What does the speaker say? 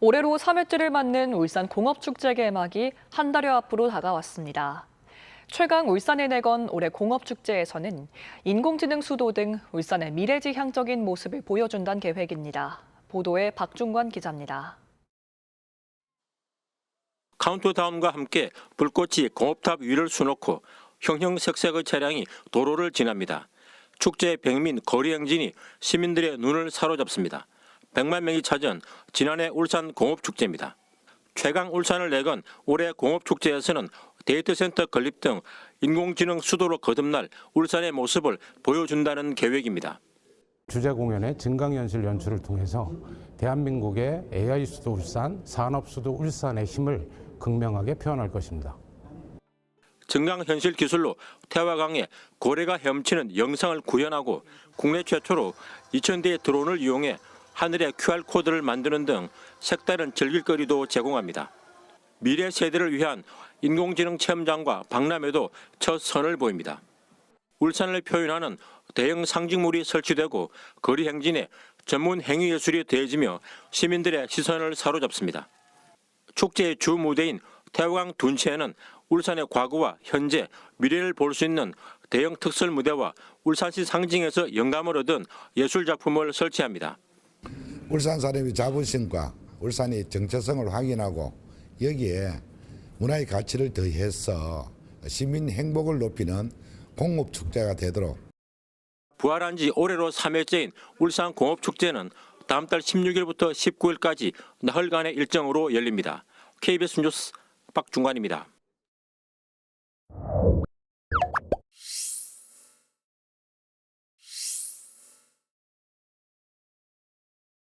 올해로 3회째를 맞는 울산 공업축제 개막이 한 달여 앞으로 다가왔습니다. 최강 울산의 내건 올해 공업축제에서는 인공지능 수도 등 울산의 미래지향적인 모습을 보여준다는 계획입니다. 보도에 박중관 기자입니다. 카운트다운과 함께 불꽃이 공업탑 위를 수놓고 형형색색의 차량이 도로를 지납니다. 축제의 백민 거리 행진이 시민들의 눈을 사로잡습니다. 100만 명이 찾은 지난해 울산 공업축제입니다. 최강 울산을 내건 올해 공업축제에서는 데이터센터 건립 등 인공지능 수도로 거듭날 울산의 모습을 보여준다는 계획입니다. 주제 공연의 증강현실 연출을 통해서 대한민국의 AI 수도 울산, 산업 수도 울산의 힘을 극명하게 표현할 것입니다. 증강현실 기술로 태화강에 고래가 헤엄치는 영상을 구현하고 국내 최초로 2000대의 드론을 이용해 하늘에 QR코드를 만드는 등 색다른 즐길거리도 제공합니다. 미래 세대를 위한 인공지능 체험장과 박람회도 첫 선을 보입니다. 울산을 표현하는 대형 상징물이 설치되고 거리 행진에 전문 행위 예술이 더해지며 시민들의 시선을 사로잡습니다. 축제의 주 무대인 태화강 둔치에는 울산의 과거와 현재, 미래를 볼 수 있는 대형 특설 무대와 울산시 상징에서 영감을 얻은 예술 작품을 설치합니다. 울산 사람의 자부심과 울산의 정체성을 확인하고 여기에 문화의 가치를 더해서 시민 행복을 높이는 공업 축제가 되도록 부활한 지 올해로 3회째인 울산 공업축제는 다음 달 16일부터 19일까지 나흘간의 일정으로 열립니다. KBS 뉴스 박중관입니다.